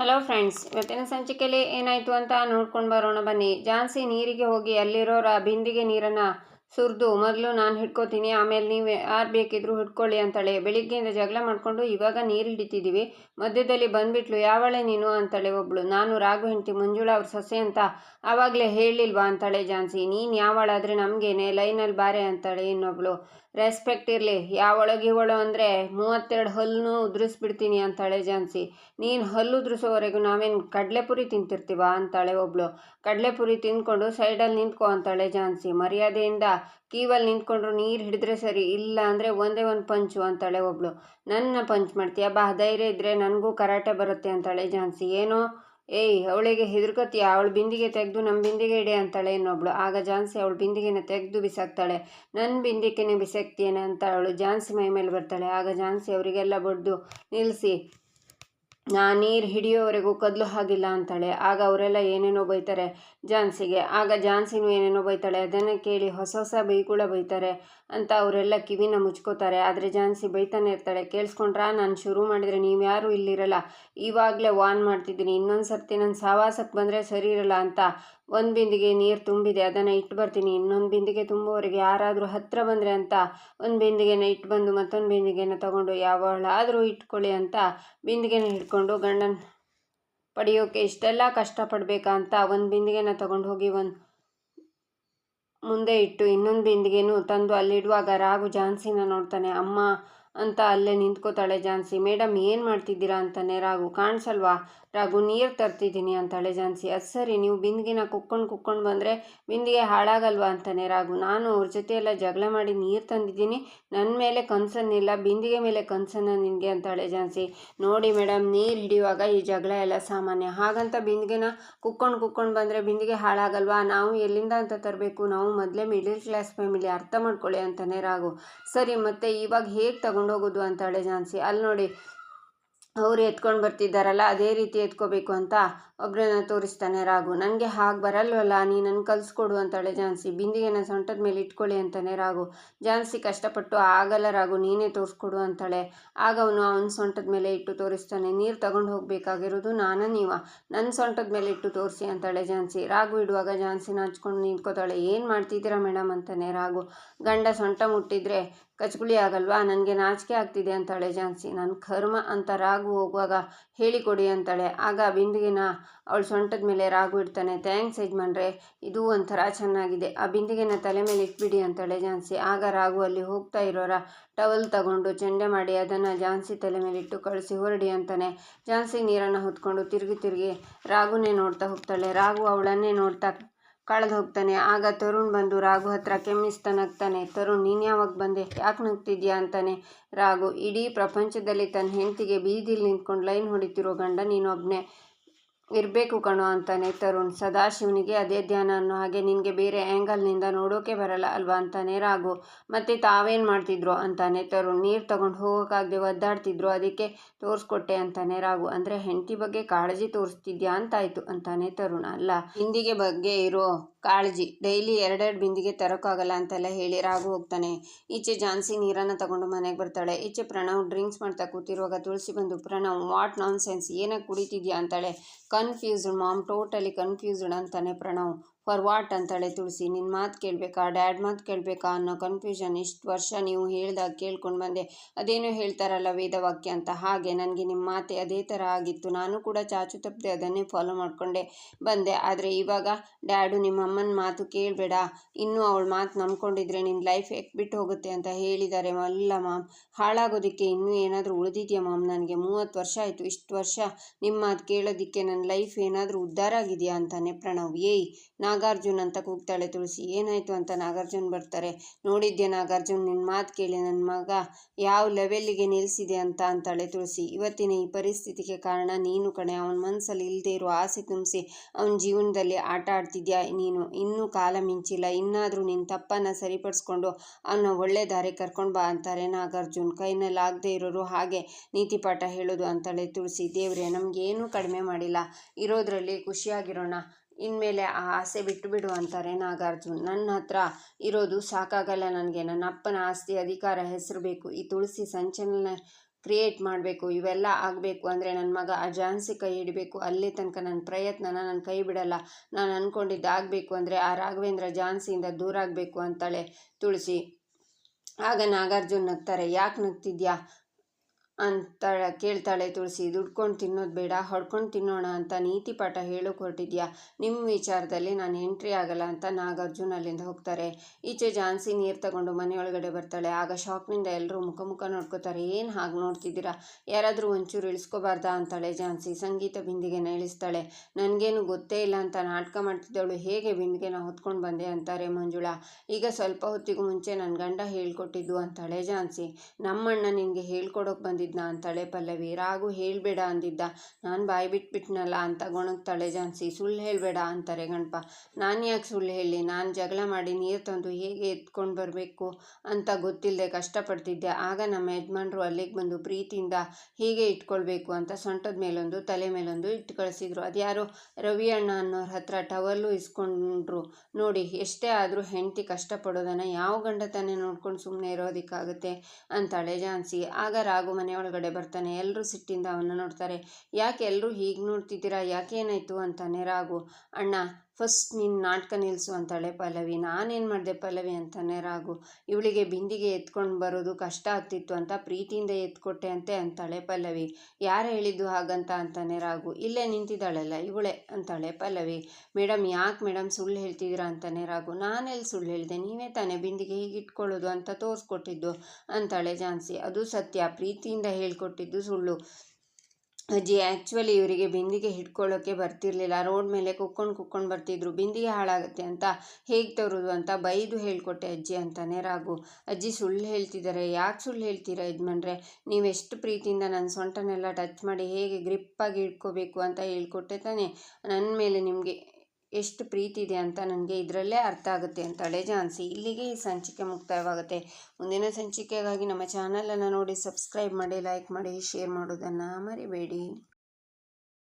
Hello friends ಇವತ್ತಿನ ಸಂಚಿಕೆಯಲ್ಲಿ ಏನಾಯಿತು ಅಂತ ನೋಡ್ಕೊಂಡು ಬರೋಣ ಬನ್ನಿ. ಜಾನ್ಸಿ ನೀರಿಗೆ ಹೋಗಿ ಅಲ್ಲಿರೋರ ಬಿಂದಿಗೆ ನೀರನ್ನು ಸುರಿದು, ಮೊದಲು ನಾನು ಹಿಡ್ಕೋತೀನಿ, ಆಮೇಲೆ ನೀವು ಯಾರು ಬೇಕಿದ್ರು ಹಿಡ್ಕೊಳ್ಳಿ ಅಂತಾಳೆ. ಬೆಳಿಗ್ಗೆಯಿಂದ ಜಗಳ ಮಾಡಿಕೊಂಡು ಇವಾಗ ನೀರು ಹಿಡಿತಿದ್ದೀವಿ ಮಧ್ಯದಲ್ಲಿ ಬಂದ್ಬಿಟ್ಲು, ಯಾವಳೆ ನೀನು? ಅಂತಾಳೆ ಒಬ್ಳು. ನಾನು ರಾಘು ಹೆಂಡತಿ ಮಂಜುಳಾ ಅವ್ರ ಸೊಸೆ ಅಂತ ಆವಾಗಲೇ ಹೇಳಿಲ್ವಾ? ಅಂತಾಳೆ ಜಾನ್ಸಿ. ನೀನು ಯಾವಳಾದರೆ ನಮಗೇನೆ? ಲೈನಲ್ಲಿ ಬಾರೆ ಅಂತಾಳೆ ಇನ್ನೊಬ್ಳು. ರೆಸ್ಪೆಕ್ಟ್ ಇರಲಿ. ಯಾವೊಳಗಿವಳು ಅಂದರೆ ಮೂವತ್ತೆರಡು ಹಲ್ಲೂ ಉದುರಿಸ್ಬಿಡ್ತೀನಿ ಅಂತಾಳೆ ಜಾನ್ಸಿ ನೀನು ಹಲ್ಲು ಉದುರಿಸೋವರೆಗೂ ನಾವೇನು ಕಡಲೆಪುರಿ ತಿಂತಿರ್ತೀವ ಅಂತಾಳೆ ಒಬ್ಳು. ಕಡಲೆಪುರಿ ತಿಂದ್ಕೊಂಡು ಸೈಡಲ್ಲಿ ನಿಂತ್ಕೊ ಅಂತಾಳೆ ಜಾನ್ಸಿ ಮರ್ಯಾದೆಯಿಂದ ಕೀವಲ್ಲಿ ನಿಂತ್ಕೊಂಡ್ರು ನೀರು ಹಿಡಿದ್ರೆ ಸರಿ, ಇಲ್ಲ ಅಂದರೆ ಒಂದೇ ಒಂದು ಪಂಚು ಅಂತಾಳೆ ಒಬ್ಳು. ನನ್ನ ಪಂಚ್ ಮಾಡ್ತೀಯ? ಬಾ, ಧೈರ್ಯ ಇದ್ದರೆ ನನಗೂ ಕರಾಟೆ ಬರುತ್ತೆ ಅಂತಾಳೆ ಜಾನ್ಸಿ ಏನೋ ಏಯ್, ಅವಳಿಗೆ ಹೆದರ್ಕೋತೀಯ? ಅವಳು ಬಿಂದಿಗೆ ತೆಗೆದು ನಮ್ಮ ಬಿಂದಿಗೆ ಇಡೆ ಅಂತಾಳೆ ಇನ್ನೊಬ್ಳು. ಆಗ ಜಾನ್ಸಿ ಅವಳು ಬಿಂದಿಗೆನ ತೆಗೆದು ಬಿಸಾಕ್ತಾಳೆ. ನನ್ನ ಬಿಂದಿಗೆನೇ ಬಿಸಾಕ್ತೀಯೇನೆ ಅಂತ ಅವಳು ಜಾನ್ಸಿ ಮೈ ಮೇಲೆ ಬರ್ತಾಳೆ. ಆಗ ಜಾನ್ಸಿ ಅವರಿಗೆಲ್ಲ ಬಡ್ದು ನಿಲ್ಲಿಸಿ ನೀರು ಹಿಡಿಯೋವರೆಗೂ ಕದಲು ಹಾಗಿಲ್ಲ ಅಂತಾಳೆ. ಆಗ ಅವರೆಲ್ಲ ಏನೇನೋ ಬೈತಾರೆ ಜಾನ್ಸಿಗೆ. ಆಗ ಜಾನ್ಸಿನೂ ಏನೇನೋ ಬೈತಾಳೆ. ಅದನ್ನು ಕೇಳಿ ಹೊಸ ಹೊಸ ಬೈಕುಳ ಬೈತಾರೆ ಅಂತ ಅವರೆಲ್ಲ ಕಿವಿನ ಮುಚ್ಕೋತಾರೆ. ಆದರೆ ಜಾನ್ಸಿ ಬೈತಾನೆ ಇರ್ತಾಳೆ. ಕೇಳಿಸ್ಕೊಂಡ್ರಾ, ನಾನು ಶುರು ಮಾಡಿದರೆ ನೀವು ಯಾರೂ ಇಲ್ಲಿರಲ್ಲ. ಇವಾಗಲೇ ವಾನ್ ಮಾಡ್ತಿದ್ದೀನಿ. ಇನ್ನೊಂದು ಸರ್ತಿ ನನ್ನ ಸಹವಾಸಕ್ಕೆ ಬಂದರೆ ಸರಿ ಇರಲ್ಲ ಅಂತ ಒಂದು ಬಿಂದಿಗೆ ನೀರು ತುಂಬಿದೆ, ಅದನ್ನು ಇಟ್ಟು ಬರ್ತೀನಿ. ಇನ್ನೊಂದು ಬಿಂದಿಗೆ ತುಂಬುವವರೆಗೆ ಯಾರಾದರೂ ಹತ್ತಿರ ಬಂದರೆ ಅಂತ ಒಂದು ಬಿಂದಿಗೆನ ಇಟ್ಟು ಬಂದು ಮತ್ತೊಂದು ಬಿಂದಿಗೆನ ತಗೊಂಡು ಯಾವಳಾದರೂ ಇಟ್ಕೊಳ್ಳಿ ಅಂತ ಬಿಂದಿಗೆನ ಹಿಡ್ಕೊಂಡು ಗಂಡನ ಪಡೆಯೋಕೆ ಇಷ್ಟೆಲ್ಲ ಕಷ್ಟಪಡಬೇಕಾ ಅಂತ ಒಂದು ಬಿಂದಿಗೆನ ತಗೊಂಡು ಹೋಗಿ ಒಂದು ಮುಂದೆ ಇಟ್ಟು ಇನ್ನೊಂದು ಬಿಂದಿಗೆನೂ ತಂದು ಅಲ್ಲಿಡುವಾಗ ರಾಘು ಜಾನ್ಸಿನ ನೋಡ್ತಾನೆ, ಅಮ್ಮ ಅಂತ ಅಲ್ಲೇ ನಿಂತ್ಕೋತಾಳೆ ಜಾನ್ಸಿ. ಮೇಡಮ್, ಏನು ಮಾಡ್ತಿದ್ದೀರಾ ಅಂತಾನೆ ರಾಘು. ಕಾಣಿಸಲ್ವಾ? ರಾಘು, ನೀರು ತರ್ತಿದ್ದೀನಿ ಅಂತಾಳೆ ಜಾನ್ಸಿ. ಅದು ಸರಿ, ನೀವು ಬಿಂದಿಗೆನ ಕುಕ್ಕೊಂಡು ಕುಕ್ಕೊಂಡು ಬಂದರೆ ಬಿಂದಿಗೆ ಹಾಳಾಗಲ್ವಾ ಅಂತಾನೆ ರಾಘು. ನಾನು ಅವ್ರ ಜೊತೆ ಎಲ್ಲ ಜಗಳ ಮಾಡಿ ನೀರು ತಂದಿದ್ದೀನಿ. ನನ್ನ ಮೇಲೆ ಕನ್ಸನ್ ಇಲ್ಲ ಬಿಂದಿಗೆ ಮೇಲೆ ಕನ್ಸನ್ನ ನಿನಗೆ ಅಂತಾಳೆ ಜಾನ್ಸಿ. ನೋಡಿ ಮೇಡಮ್, ನೀರು ಹಿಡಿಯುವಾಗ ಈ ಜಗಳ ಎಲ್ಲ ಸಾಮಾನ್ಯ. ಹಾಗಂತ ಬಿಂದಿಗೆನ ಕುಕ್ಕೊಂಡು ಕುಕ್ಕೊಂಡು ಬಂದರೆ ಬಿಂದಿಗೆ ಹಾಳಾಗಲ್ವಾ? ನಾವು ಎಲ್ಲಿಂದ ಅಂತ ತರಬೇಕು? ನಾವು ಮೊದಲೇ ಮಿಡಿಲ್ ಕ್ಲಾಸ್ ಫ್ಯಾಮಿಲಿ, ಅರ್ಥ ಮಾಡ್ಕೊಳ್ಳಿ ಅಂತಾನೆ ರಾಘು. ಸರಿ, ಮತ್ತೆ ಇವಾಗ ಹೇಗೆ ತಗೊಂಡೋಗೋದು ಅಂತಾಳೆ ಜಾನ್ಸಿ ಅಲ್ಲಿ ನೋಡಿ, ಅವ್ರು ಎತ್ಕೊಂಡು ಬರ್ತಿದ್ದಾರಲ್ಲ, ಅದೇ ರೀತಿ ಎತ್ಕೋಬೇಕು ಅಂತ ಒಬ್ಬರನ್ನ ತೋರಿಸ್ತಾನೆ ರಾಘು. ನನಗೆ ಹಾಗೆ ಬರಲ್ವಲ್ಲ ನೀ ನನ್ನ ಕಲಿಸ್ಕೊಡು ಅಂತಾಳೆ ಜಾನ್ಸಿ ಬಿಂದಿಗೆನ ಸೊಂಟದ ಮೇಲೆ ಇಟ್ಕೊಳ್ಳಿ ಅಂತಾನೆ ರಾಘು. ಜಾನ್ಸಿ ಕಷ್ಟಪಟ್ಟು, ಆಗಲ್ಲ ರಾಘು, ನೀನೇ ತೋರಿಸ್ಕೊಡು ಅಂತಾಳೆ. ಆಗ ಅವನು ಅವನ ಸೊಂಟದ ಮೇಲೆ ಇಟ್ಟು ತೋರಿಸ್ತಾನೆ. ನೀರು ತಗೊಂಡು ಹೋಗಬೇಕಾಗಿರೋದು ನಾನು ನೀವ? ನನ್ನ ಸೊಂಟದ ಮೇಲೆ ಇಟ್ಟು ತೋರಿಸಿ ಅಂತಾಳೆ ಜಾನ್ಸಿ ರಾಘು ಇಡುವಾಗ ಜಾನ್ಸಿನ ಹಚ್ಕೊಂಡು ನಿಂತ್ಕೋತಾಳೆ. ಏನು ಮಾಡ್ತಿದ್ದೀರಾ ಮೇಡಮ್ ಅಂತಾನೆ ರಾಘು. ಗಂಡ ಸೊಂಟ ಮುಟ್ಟಿದ್ರೆ ಕಚ್ಗುಳಿ ಆಗಲ್ವಾ? ನನಗೆ ನಾಚಿಕೆ ಆಗ್ತಿದೆ ಅಂತಾಳೆ ಜಾನ್ಸಿ ನನ್ನ ಕರ್ಮ ಅಂತ ರಾಗು ಹೋಗುವಾಗ ಹೇಳಿಕೊಡಿ ಅಂತಾಳೆ. ಆಗ ಬಿಂದಿಗೆನ ಅವಳು ಸೊಂಟದ ಮೇಲೆ ರಾಗು ಇಡ್ತಾನೆ. ಥ್ಯಾಂಕ್ಸ್ ಯಜಮಾನ್ರೆ, ಇದು ಒಂಥರ ಚೆನ್ನಾಗಿದೆ. ಆ ಬಿಂದಿಗೆನ ತಲೆ ಮೇಲೆ ಇಟ್ಬಿಡಿ ಅಂತಾಳೆ ಜಾನ್ಸಿ ಆಗ ರಾಗು ಅಲ್ಲಿ ಹೋಗ್ತಾ ಇರೋರ ಟವಲ್ ತಗೊಂಡು ಚೆಂಡೆ ಮಾಡಿ ಅದನ್ನು ಜಾನ್ಸಿ ತಲೆ ಮೇಲೆ ಇಟ್ಟು ಕಳಿಸಿ ಹೊರಡಿ ಅಂತಾನೆ. ಜಾನ್ಸಿ ನೀರನ್ನು ಹೊತ್ಕೊಂಡು ತಿರುಗಿ ತಿರುಗಿ ರಾಗುನೇ ನೋಡ್ತಾ ಹೋಗ್ತಾಳೆ. ರಾಗು ಅವಳನ್ನೇ ನೋಡ್ತಾ ಕಳೆದು ಹೋಗ್ತಾನೆ. ಆಗ ತರುಣ್ ಬಂದು ರಾಘು ಹತ್ರ ಕೆಮ್ಮಿಸ್ತಾ ನಗ್ತಾನೆ ತರುಣ್, ನೀನು ಯಾವಾಗ ಬಂದೆ? ಯಾಕೆ ನಗ್ತಿದ್ಯಾ ಅಂತಾನೆ. ರಾಘು, ಇಡೀ ಪ್ರಪಂಚದಲ್ಲಿ ತನ್ನ ಹೆಂಡತಿಗೆ ಬೀದಿಲಿ ನಿಂತ್ಕೊಂಡು ಲೈನ್ ಹೊಡಿತಿರೋ ಗಂಡ ನೀನೊಬ್ಬನೇ ಇರಬೇಕು ಕಣೋ ಅಂತಾನೆ ತರುಣ್. ಸದಾಶಿವನಿಗೆ ಅದೇ ಧ್ಯಾನ ಅನ್ನೋ ಹಾಗೆ ನಿನಗೆ ಬೇರೆ ಆ್ಯಂಗಲ್ನಿಂದ ನೋಡೋಕೆ ಬರಲ್ಲ ಅಲ್ವಾ ಅಂತಾನೆ ರಾಘು. ಮತ್ತು ತಾವೇನು ಮಾಡ್ತಿದ್ರು ಅಂತಾನೆ ತರುಣ್. ನೀರು ತಗೊಂಡು ಹೋಗೋಕ್ಕಾಗದೆ ಒದ್ದಾಡ್ತಿದ್ರು, ಅದಕ್ಕೆ ತೋರಿಸ್ಕೊಟ್ಟೆ ಅಂತಾನೆ ರಾಘು. ಅಂದರೆ ಹೆಂಡತಿ ಬಗ್ಗೆ ಕಾಳಜಿ ತೋರಿಸ್ತಿದ್ಯಾ ಅಂತಾಯಿತು ಅಂತಾನೆ ತರುಣ್. ಅಲ್ಲ ಹಿಂದಿಗೆ ಬಗ್ಗೆ ಇರೋ ಕಾಳಜಿ ಡೈಲಿ ಎರಡೆರಡು ಬಿಂದಿಗೆ ತರೋಕ್ಕಾಗಲ್ಲ ಅಂತೆಲ್ಲ ಹೇಳಿ ರಾಘು ಹೋಗ್ತಾನೆ. ಈಚೆ ಜಾನ್ಸಿ ನೀರನ್ನು ತಗೊಂಡು ಮನೆಗೆ ಬರ್ತಾಳೆ. ಈಚೆ ಪ್ರಣವ್ ಡ್ರಿಂಕ್ಸ್ ಮಾಡ್ತಾ ಕೂತಿರುವಾಗ ತುಳಸಿ ಬಂದು, ಪ್ರಣವ್ ವಾಟ್ ನಾನ್ ಸೆನ್ಸ್ ಏನಕ್ಕೆ ಕುಡಿತಿದ್ಯಾ? ಅಂತಾಳೆ. ಕನ್ಫ್ಯೂಸ್ಡ್ ಮಾಮ್ ಟೋಟಲಿ ಕನ್ಫ್ಯೂಸ್ಡ್ ಅಂತಾನೆ ಪ್ರಣವ್ ಫಾರ್ ವಾಟ್ ಅಂತಾಳೆ ತುಳಸಿ ನಿನ್ನ ಮಾತು ಕೇಳಬೇಕಾ, ಡ್ಯಾಡ್ ಮಾತು ಕೇಳಬೇಕಾ ಅನ್ನೋ ಕನ್ಫ್ಯೂಷನ್ ಇಷ್ಟು ವರ್ಷ ನೀವು ಹೇಳ್ದಾಗ ಕೇಳ್ಕೊಂಡು ಬಂದೆ. ಅದೇನೋ ಹೇಳ್ತಾರಲ್ಲ ವೇದವಾಕ್ಯ ಅಂತ, ಹಾಗೆ ನನಗೆ ನಿಮ್ಮ ಮಾತೆ ಅದೇ ಥರ ಆಗಿತ್ತು. ನಾನು ಕೂಡ ಚಾಚು ತಪ್ಪದೆ ಅದನ್ನೇ ಫಾಲೋ ಮಾಡಿಕೊಂಡೆ ಬಂದೆ. ಆದರೆ ಇವಾಗ ಡ್ಯಾಡು ನಿಮ್ಮ ಅಮ್ಮನ ಮಾತು ಕೇಳಬೇಡ. ಇನ್ನೂ ಅವಳ ಮಾತು ನಂಬ್ಕೊಂಡಿದ್ರೆ ನಿನ್ನ ಲೈಫ್ ಬಿಟ್ಟು ಹೋಗುತ್ತೆ ಅಂತ ಹೇಳಿದ್ದಾರೆ ಅಲ್ಲ ಮಾಮ್. ಹಾಳಾಗೋದಕ್ಕೆ ಇನ್ನೂ ಏನಾದರೂ ಉಳಿದಿದೆಯಾ ಮಾಮ್? ನನಗೆ ಮೂವತ್ತು ವರ್ಷ ಆಯಿತು. ಇಷ್ಟು ವರ್ಷ ನಿಮ್ಮ ಮಾತು ಕೇಳೋದಕ್ಕೆ ನನ್ನ ಲೈಫ್ ಏನಾದರೂ ಉದ್ಧಾರ ಆಗಿದೆಯಾ ಅಂತಾನೆ ಪ್ರಣವ್. ಏಯ್ ನಾಗಾರ್ಜುನ್ ಅಂತ ಕೂಗ್ತಾಳೆ, ತುಳಸಿ. ಏನಾಯಿತು ಅಂತ ನಾಗಾರ್ಜುನ್ ಬರ್ತಾರೆ. ನೋಡಿದ್ದೆ ನಾಗಾರ್ಜುನ್ ನಿನ್ನ ಮಾತು ಕೇಳಿ ನನ್ನ ಮಗ ಯಾವ ಲೆವೆಲ್ಲಿಗೆ ನಿಲ್ಲಿಸಿದೆ ಅಂತ ಅಂತಾಳೆ ತುಳಸಿ. ಇವತ್ತಿನ ಈ ಪರಿಸ್ಥಿತಿಗೆ ಕಾರಣ ನೀನು ಕಣೆ. ಅವನ ಮನಸ್ಸಲ್ಲಿ ಇಲ್ಲದೆ ಇರೋ ಆಸೆ ತುಂಬಿಸಿ ಅವನ ಜೀವನದಲ್ಲಿ ಆಟ ಆಡ್ತಿದ್ಯಾ ನೀನು? ಇನ್ನೂ ಕಾಲ ಮಿಂಚಿಲ್ಲ. ಇನ್ನಾದರೂ ನಿನ್ನ ತಪ್ಪನ್ನು ಸರಿಪಡಿಸ್ಕೊಂಡು ಅವನ ಒಳ್ಳೆ ದಾರಿ ಕರ್ಕೊಂಡು ಬಾ ಅಂತಾರೆ ನಾಗಾರ್ಜುನ್. ಕೈನಲ್ಲಿ ಆಗದೆ ಇರೋರು ಹಾಗೆ ನೀತಿ ಪಾಠ ಹೇಳೋದು ಅಂತಾಳೆ ತುಳಸಿ. ದೇವ್ರೆ, ನಮಗೇನೂ ಕಡಿಮೆ ಮಾಡಿಲ್ಲ. ಇರೋದ್ರಲ್ಲಿ ಖುಷಿಯಾಗಿರೋಣ. ಇನ್ಮೇಲೆ ಆ ಆಸೆ ಬಿಟ್ಟು ಬಿಡು ಅಂತಾರೆ ನಾಗಾರ್ಜುನ್. ನನ್ನ ಹತ್ರ ಇರೋದು ಸಾಕಾಗಲ್ಲ ನನಗೆ. ನನ್ನ ಅಪ್ಪನ ಆಸ್ತಿ, ಅಧಿಕಾರ, ಹೆಸರು ಬೇಕು. ಈ ತುಳಸಿ ಸಂಚಲನ ಕ್ರಿಯೇಟ್ ಮಾಡಬೇಕು. ಇವೆಲ್ಲ ಆಗಬೇಕು ಅಂದರೆ ನನ್ನ ಮಗ ಆ ಝಾನ್ಸಿ ಕೈ ಹಿಡಬೇಕು. ಅಲ್ಲಿ ತನಕ ನನ್ನ ಪ್ರಯತ್ನನ ನಾನು ಕೈ ಬಿಡಲ್ಲ. ನಾನು ಅಂದ್ಕೊಂಡಿದ್ದು ಆಗಬೇಕು ಅಂದರೆ ಆ ರಾಘವೇಂದ್ರ ಜಾನ್ಸಿಯಿಂದ ದೂರ ಆಗಬೇಕು ಅಂತಾಳೆ ತುಳಸಿ. ಆಗ ನಾಗಾರ್ಜುನ್ ನಗ್ತಾರೆ. ಯಾಕೆ ನಗ್ತಿದ್ಯಾ? ಅಂತ ಕೇಳ್ತಾಳೆ, ತುಳಸಿ, ದುಡ್ಕೊಂಡು ತಿನ್ನೋದು ಬೇಡ, ಹೊಡ್ಕೊಂಡು ತಿನ್ನೋಣ ಅಂತ ನೀತಿ ಪಾಠ ಹೇಳೋಕೆ ಹೊರಟಿದ್ಯಾ? ನಿಮ್ಮ ವಿಚಾರದಲ್ಲಿ ನಾನು ಎಂಟ್ರಿ ಆಗಲ್ಲ ಅಂತ ನಾಗಾರ್ಜುನ ಅಲ್ಲಿಂದ ಹೋಗ್ತಾರೆ. ಈಚೆ ಜಾನ್ಸಿ ನೀರು ತಗೊಂಡು ಮನೆಯೊಳಗಡೆ ಬರ್ತಾಳೆ. ಆಗ ಶಾಕ್ನಿಂದ ಎಲ್ಲರೂ ಮುಖ ಮುಖ ನೋಡ್ಕೋತಾರೆ. ಏನು ಹಾಗೆ ನೋಡ್ತಿದ್ದೀರಾ? ಯಾರಾದರೂ ಒಂಚೂರು ಇಳಿಸ್ಕೋಬಾರ್ದಾ? ಅಂತಾಳೆ ಜಾನ್ಸಿ. ಸಂಗೀತ ಬಿಂದಿಗೆನ ಇಳಿಸ್ತಾಳೆ. ನನಗೇನು ಗೊತ್ತೇ ಇಲ್ಲ ಅಂತ ನಾಟಕ ಮಾಡ್ತಿದ್ದವಳು ಹೇಗೆ ಬಿಂದಿಗೆನ ಹೊತ್ಕೊಂಡು ಬಂದೆ? ಅಂತಾರೆ ಮಂಜುಳಾ. ಈಗ ಸ್ವಲ್ಪ ಹೊತ್ತಿಗೂ ಮುಂಚೆ ನನ್ನ ಗಂಡ ಹೇಳ್ಕೊಟ್ಟಿದ್ದು, ಅಂತಾಳೆ ಜಾನ್ಸಿ. ನಮ್ಮಣ್ಣ ನಿನಗೆ ಹೇಳ್ಕೊಡೋಕೆ ಬಂದಿದ್ದ ಅಂದಿದ್ನ ಅಂತಾಳೆ ಪಲ್ಲವಿ. ರಾಗು ಹೇಳಬೇಡ ಅಂದಿದ್ದ. ನಾನು ಬಾಯಿ ಬಿಟ್ಬಿಟ್ನಲ್ಲ ಅಂತ ಗೊಣಗ್ತಾಳೆ ಜಾನ್ಸಿ. ಸುಳ್ಳು ಹೇಳಬೇಡ ಅಂತಾರೆ ಗಣಪ. ನಾನು ಯಾಕೆ ಸುಳ್ಳು ಹೇಳಿ? ನಾನು ಜಗಳ ಮಾಡಿ ನೀರು ತಂದು ಹೇಗೆ ಎತ್ಕೊಂಡು ಬರಬೇಕು ಅಂತ ಗೊತ್ತಿಲ್ಲದೆ ಕಷ್ಟಪಡ್ತಿದ್ದೆ. ಆಗ ನಮ್ಮ ಯಜಮಾನ್ರು ಅಲ್ಲಿಗೆ ಬಂದು ಪ್ರೀತಿಯಿಂದ ಹೀಗೆ ಇಟ್ಕೊಳ್ಬೇಕು ಅಂತ ಸೊಂಟದ ಮೇಲೊಂದು, ತಲೆ ಮೇಲೊಂದು ಇಟ್ಟು ಕಳಿಸಿದ್ರು. ಅದ್ಯಾರೋ ರವಿ ಅಣ್ಣ ಅನ್ನೋರ ಹತ್ರ ಟವಲ್ಲು ಇಸ್ಕೊಂಡ್ರು. ನೋಡಿ, ಎಷ್ಟೇ ಆದರೂ ಹೆಂಡತಿ ಕಷ್ಟಪಡೋದನ್ನು ಯಾವ ಗಂಡ ತಾನೇ ನೋಡ್ಕೊಂಡು ಸುಮ್ಮನೆ ಇರೋದಕ್ಕಾಗುತ್ತೆ ಅಂತಾಳೆ ಜಾನ್ಸಿ. ಆಗ ರಾಘು ಮನೆ ಒಳಗಡೆ ಬರ್ತಾನೆ. ಎಲ್ಲರೂ ಸಿಟ್ಟಿಂದ ಅವನ್ನ ನೋಡ್ತಾರೆ. ಯಾಕೆ ಎಲ್ಲರೂ ಹೀಗೆ ನೋಡ್ತಿದ್ದೀರಾ? ಯಾಕೆ ಏನಾಯಿತು ಅಂತಾನೆ ರಾಗು ಅಣ್ಣ ಫಸ್ಟ್ ನೀನು ನಾಟಕ ನಿಲ್ಲಿಸು ಅಂತಾಳೆ ಪಲ್ಲವಿ. ನಾನೇನು ಮಾಡಿದೆ ಪಲ್ಲವಿ ಅಂತಾನೆ ರಾಗು. ಇವಳಿಗೆ ಬಿಂದಿಗೆ ಎತ್ಕೊಂಡು ಬರೋದು ಕಷ್ಟ ಆಗ್ತಿತ್ತು ಅಂತ ಪ್ರೀತಿಯಿಂದ ಎತ್ಕೊಟ್ಟೆ ಅಂತೆ ಅಂತಾಳೆ ಪಲ್ಲವಿ. ಯಾರು ಹೇಳಿದ್ದು ಹಾಗಂತ ಅಂತಾನೆ ರಾಗು. ಇಲ್ಲೇ ನಿಂತಿದ್ದಾಳಲ್ಲ ಇವಳೆ ಅಂತಾಳೆ ಪಲ್ಲವಿ. ಮೇಡಮ್ ಯಾಕೆ ಮೇಡಮ್ ಸುಳ್ಳು ಹೇಳ್ತಿದ್ದೀರಾ ಅಂತಾನೆ ರಾಗು. ನಾನೆಲ್ಲಿ ಸುಳ್ಳು ಹೇಳಿದೆ? ನೀವೇ ತಾನೇ ಬಿಂದಿಗೆ ಹೀಗೆ ಇಟ್ಕೊಳ್ಳೋದು ಅಂತ ತೋರಿಸ್ಕೊಟ್ಟಿದ್ದು ಅಂತಾಳೆ ಜಾನ್ಸಿ. ಅದು ಸತ್ಯ. ಪ್ರೀತಿಯಿಂದ ಹೇಳ್ಕೊಟ್ಟಿದ್ದು ಸುಳ್ಳು. ಅಜ್ಜಿ ಆ್ಯಕ್ಚುಲಿ ಇವರಿಗೆ ಬಿಂದಿಗೆ ಹಿಡ್ಕೊಳ್ಳೋಕ್ಕೆ ಬರ್ತಿರ್ಲಿಲ್ಲ. ರೋಡ್ ಮೇಲೆ ಕುಕ್ಕೊಂಡು ಕುಕ್ಕೊಂಡು ಬರ್ತಿದ್ರು. ಬಿಂದಿಗೆ ಹಾಳಾಗುತ್ತೆ ಅಂತ ಹೇಗೆ ತರೋದು ಅಂತ ಬೈದು ಹೇಳ್ಕೊಟ್ಟೆ ಅಜ್ಜಿ ಅಂತಾನೆ ರಾಗು ಅಜ್ಜಿ ಸುಳ್ಳು ಹೇಳ್ತಿದ್ದಾರೆ. ಯಾಕೆ ಸುಳ್ಳು ಹೇಳ್ತೀರಾ ಯಜಮಾನ್ರೆ? ನೀವೆಷ್ಟು ಪ್ರೀತಿಯಿಂದ ನನ್ನ ಸೊಂಟನೆಲ್ಲ ಟಚ್ ಮಾಡಿ ಹೇಗೆ ಗ್ರಿಪ್ಪಾಗಿ ಹಿಡ್ಕೋಬೇಕು ಅಂತ ಹೇಳ್ಕೊಟ್ಟೆ ತಾನೆ. ನನ್ನ ಮೇಲೆ ನಿಮಗೆ ಎಷ್ಟು ಪ್ರೀತಿ ಇದೆ ಅಂತ ನನಗೆ ಇದರಲ್ಲೇ ಅರ್ಥ ಆಗುತ್ತೆ ಅಂತಾಳೆ ಜಾನ್ಸಿ. ಇಲ್ಲಿಗೆ ಈ ಸಂಚಿಕೆ ಮುಕ್ತಾಯವಾಗುತ್ತೆ. ಮುಂದಿನ ಸಂಚಿಕೆಗಾಗಿ ನಮ್ಮ ಚಾನಲನ್ನು ನೋಡಿ, ಸಬ್ಸ್ಕ್ರೈಬ್ ಮಾಡಿ, ಲೈಕ್ ಮಾಡಿ, ಶೇರ್ ಮಾಡೋದನ್ನು ಮರಿಬೇಡಿ.